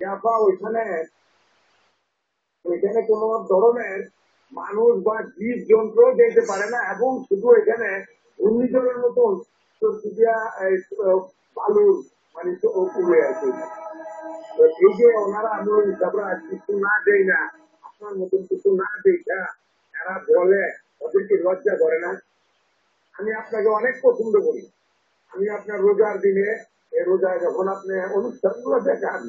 ইয়াফা ওইখানে ওইখানে কোন ধরনের মানুষ বা জীব জন্তু যেতে পারে না, এবং শুধু এখানে ঘূর্ণিঝড়ের মতন বালুর মানে উড়ে আছে এই যে ওনারা আমি আমরা কিছু না দেই না, আপনার মতন কিছু না দেই না এরা বলে ওদেরকে লজ্জা করে না। আমি আপনাকে অনেক পছন্দ করি। আমি আপনার রোজার দিনে এই রোজায় যখন আপনি অনুষ্ঠানগুলো দেখান আমি খুব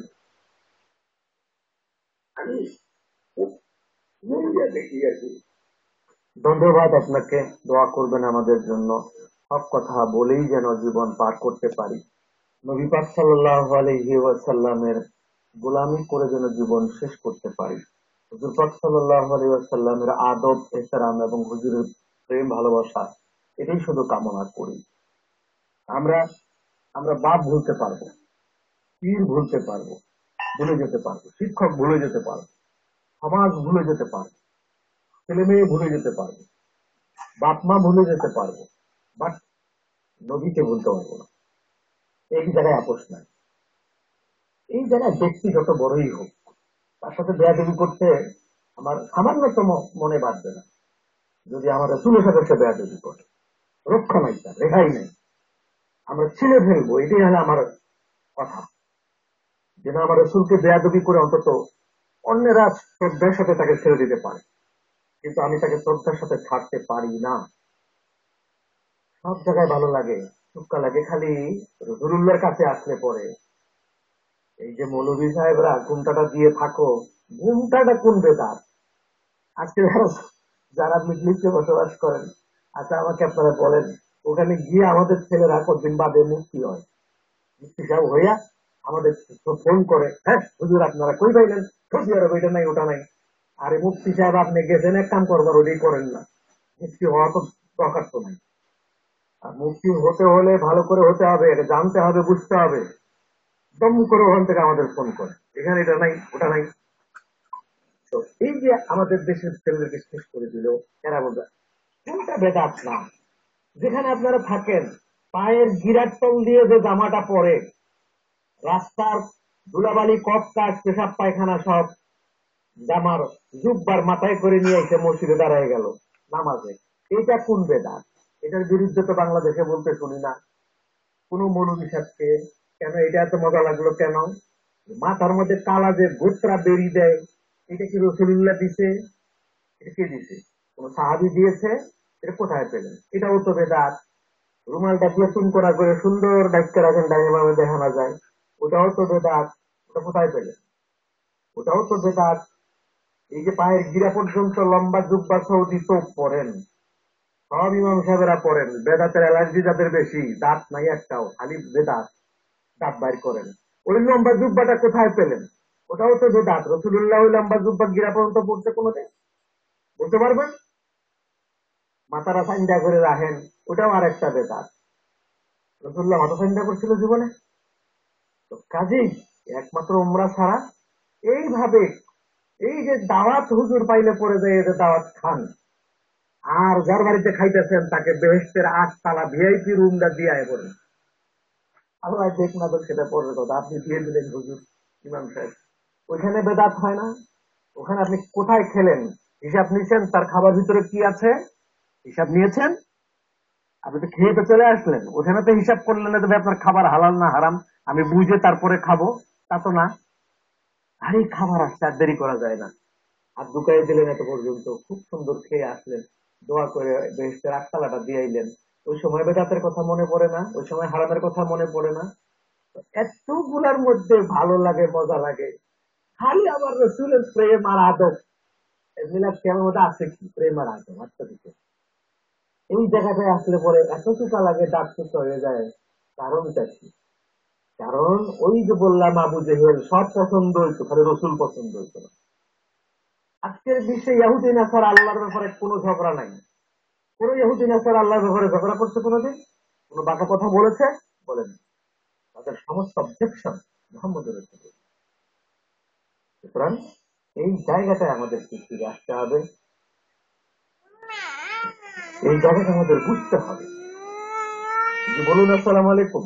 মন দিয়ে দেখিয়েছি ধন্যবাদ আপনাকে, দোয়া করবেন আমাদের জন্য। সব কথা বলেই যেন জীবন পার করতে পারি। নবী পাক সাল্লাল্লাহু আলাইহি ওয়াসাল্লামের গোলামি করে যেন জীবন শেষ করতে পারি। হুজুর পাক সাল্লাল্লাহু আলাইহি ওয়াসাল্লামের আদব, এহতারাম এবং হুজুরের প্রেম, ভালোবাসা, এটাই শুধু কামনা করি। আমরা আমরা বাপ ভুলতে পারব, পীর ভুলতে পারব। ভুলে যেতে পারবে, শিক্ষক ভুলে যেতে পারবে, সমাজ ভুলে যেতে পারবে, ছেলে মেয়ে ভুলে যেতে পারবে, বাপ মা ভুলে যেতে পারব বাট নদীকে ভুলতে পারব না। এই জায়গায় আপোষ নাই। এই জায়গায় ব্যক্তি যত বড়ই হোক, তার সাথে বেয়াদবি করতে আমার সামান্যতম মনে বাঁধবে না। যদি আমার রসুলের সাথে সে বেয়াদবি করে, রক্ষা নাই তার, রেহাই নেই। আমরা ছিঁড়ে ফেলব, এটাই হলো আমার কথা। যেন আমার রসুলকে বেয়াদবি করে অন্তত অন্যেরা শ্রদ্ধার সাথে তাকে ছেড়ে দিতে পারে। কিন্তু আমি তাকে শ্রদ্ধার সাথে ছাড়তে পারি না। সব জায়গায় ভালো লাগে চুক্কা লাগে, খালি রসুল্লার কাছে আসলে পরে। এই যে মৌলভী সাহেবরা ঘুমটাটা দিয়ে থাকো, ঘুমটাটা কোন বেকার আজকে যারা যারা মিডলিস্টে বসবাস করেন আচ্ছা আমাকে আপনারা বলেন, ওখানে গিয়ে আমাদের ছেলেরা কতদিন বাদে মুক্তি হয়? মুক্তি সাহেব হইয়া আমাদের ফোন করে হ্যাঁ হুজুর, আপনারা কই পাইলেন? সৌদি আরব এটা নাই, ওটা নাই। আরে মুক্তি সাহেব, আপনি গেছেন, এক কাম করবার ওটাই করেন না। মুক্তি হওয়া তো দরকার তো নাই। আর মুক্তি হতে হলে ভালো করে হতে হবে জানতে হবে, বুঝতে হবে। দম করে ওখান থেকে আমাদের ফোন করে। এখানে এটা নাই, ওটা নাই। তো এই যে আমাদের দেশের ছেলেদেরকে শেষ করে দিল, এরা বলবে কোনটা বেদাত না। যেখানে আপনারা থাকেন, পায়ের গিরাট তল দিয়ে যে জামাটা পরে রাস্তার ধুলাবালি কপ কাজ, পেশাব পায়খানা সব জামার জুব্বার মাথায় করে নিয়ে এসে মসজিদে দাঁড়ায় গেল নামাজে। এটা কোন বেদাত? এটার বিরুদ্ধে তো বাংলাদেশে বলতে শুনি না। কোন মৌলবী সাহেবকে কেন এটা এত মজা লাগল কেন? মাথার মধ্যে কালা যে গোত্রা বেরি দেয়, এটা কি রসুল্লাহ দিছে? এটা কে দিছে? কোন সাহাবি দিয়েছে? এটা কোথায় পেলেন? এটাও তো বেদাত। রুমালটা দিয়ে চুন করা করে সুন্দর ডাক্তার রাখেন ডাইনে দেখানো যায়। ওটাও তো বেদাত, ওটা কোথায় পেলেন ওটাও তো বেদাত। এই যে পায়ের গিরা পর্যন্ত লম্বা জুব্বা সৌদি চোখ পরেন সব ইমাম সাহেবেরা পড়েন। বেদাতের অ্যালার্জি যাদের বেশি, দাঁত নাই একটাও, খালি বেদাত, দাঁত বাইর করেন। ওই লম্বা জুব্বাটা কোথায় পেলেন? ওটাও তো বেদাত। রসুল্লাহ ওই লম্বা জুব্বা গিরা পর্যন্ত পড়তে কোনোদিন? বলতে পারবেন? মাথারা সাইন্ডা করে রাখেন, ওটাও আর একটা বেদাত। রসুল্লাহ মাথা সাইন্ডা করছিল জীবনে? কাজেই একমাত্র উমরা ছাড়া এইভাবে এই যে দাওয়াত হুজুর পাইলে পরে যায় এদের দাওয়াত খান, আর যার বাড়িতে খাইতেছেন তাকে বেহেস্তের আটতলা ভিআইপি রুমটা দিয়ে পড়েন আল্লাহ দেখ না তো সেটা পরের কথা, আপনি দিয়ে দিলেন হুজুর, ইমাম সাহেব। ওইখানে বেদাত হয় না। ওখানে আপনি কোথায় খেলেন? হিসাব নিয়েছেন তার খাবার ভিতরে কি আছে? হিসাব নিয়েছেন? আপনি তো খেয়ে তো চলে আসলেন। ওখানে তো হিসাব করলেন না তবে আপনার খাবার হালাল না হারাম, আমি বুঝে তারপরে খাব। তা তো না। আরে খাবার আসতে আর দেরি করা যায় না। আর ঢুকাই দিলেন এত পর্যন্ত। খুব সুন্দর খেয়ে আসলেন। দোয়া করে বেহেস্তের আটতলাটা দিয়ে আইলেন ওই সময় বেদাতের কথা মনে পড়ে না? ওই সময় হারামের কথা মনে পড়ে না? এতগুলার মধ্যে ভালো লাগে, মজা লাগে। খালি আমার রসুলের প্রেম আর আদব। মিলাদ কেমন আছে কি? প্রেম আর আদব আচ্ছা এই জায়গাটায় আসলে পরে এত চুকা লাগে ডাক চুকা হয়ে যায়। কারণটা কি? কারণ ওই যে বললাম আবু জেহেল, সব পছন্দ হইতো, খালি রসুল পছন্দ হইতো না। আজকের বিশ্বে ইহুদি নাসার আল্লাহর ব্যাপারে কোনো ঝগড়া নাই। কোন ইহুদি নাসার আল্লাহর ব্যাপারে ঝগড়া করছে কোনোদিন? কোন বাঁকা কথা বলেছে? বলেন। তাদের সমস্ত অবজেকশন মোহাম্মদের সুতরাং এই জায়গাটায় আমাদের ফিরে আসতে হবে। এই জগৎ আমাদের বুঝতে হবে। বলুন আসসালাম আলাইকুম।